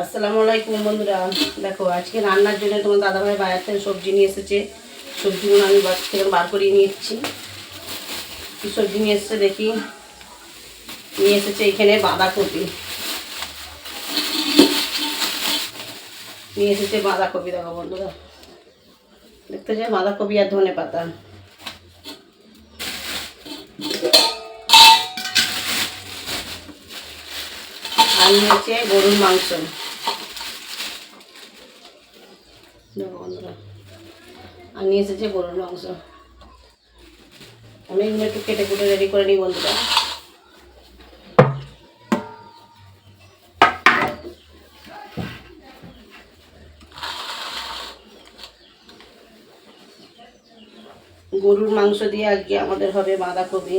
আসসালামু আলাইকুম বন্ধুরা। দেখো, আজকে রান্নার জন্য তোমার দাদাভাই বাজার থেকে সবজি নিয়ে এসেছে। সবজিগুলো আমি বাজার থেকে বার করিয়ে নিচ্ছি কী সবজি নিয়ে এসেছে দেখি। নিয়ে এসেছে এখানে বাঁধাকপি। নিয়ে এসেছে বাঁধাকপি, দেখো বন্ধুরা। দেখতে চাই বাঁধাকপি আর ধনে পাতা। আর নিয়েছে গরুর মাংস। দেখো আর নিয়ে এসেছে গরুর মাংস। আমি এগুলো একটু কেটে কুটে রেডি করে নিই, বন্ধুরা। গরুর মাংস দিয়ে আজকে আমাদের হবে বাঁধাকপি।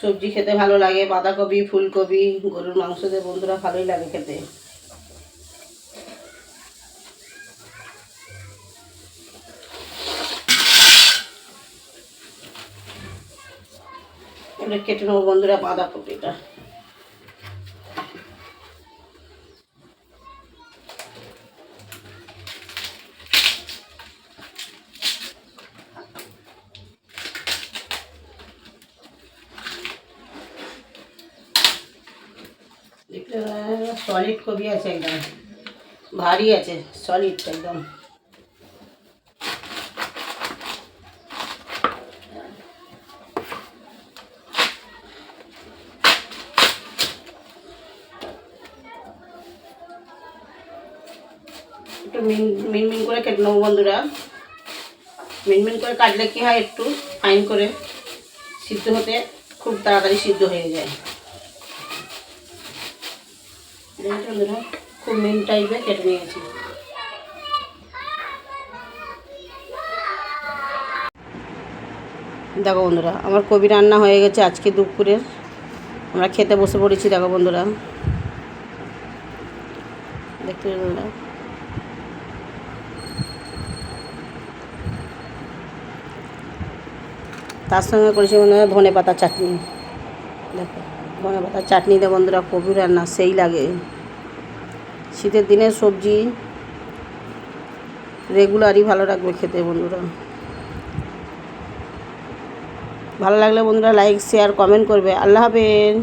সবজি খেতে ভালো লাগে, বাঁধাকপি, ফুলকপি, গরুর মাংস দিয়ে বন্ধুরা ভালোই লাগে খেতে। কেটে নেব বন্ধুরা বাঁধাকপিটা। সলিড কপি আছে একদম। ভারী আছে সলিড একদম। একটু মিন, মিনমিন করে কেটে নেব বন্ধুরা। মিনমিন করে কাটলে কি হয় একটু ফাইন করে সিদ্ধ হতে খুব তাড়াতাড়ি সিদ্ধ হয়ে যায়। খুব টাইপের কেটে নিয়েছি। দেখো বন্ধুরা, আমার কবি রান্না হয়ে গেছে আজকে দুপুরের। আমরা খেতে বসে পড়েছি, দেখো বন্ধুরা। দেখতে বন্ধুরা? তার সঙ্গে করেছি বন্ধুরা ধনে পাতা চাটনি। দেখো ধনে পাতার চাটনি দিয়ে বন্ধুরা কবি রান্না সেই লাগে। শীতের দিনে সবজি রেগুলারই ভালো রাখবে খেতে বন্ধুরা। ভালো লাগলে বন্ধুরা লাইক শেয়ার কমেন্ট করবে। আল্লাহ হাফেজ।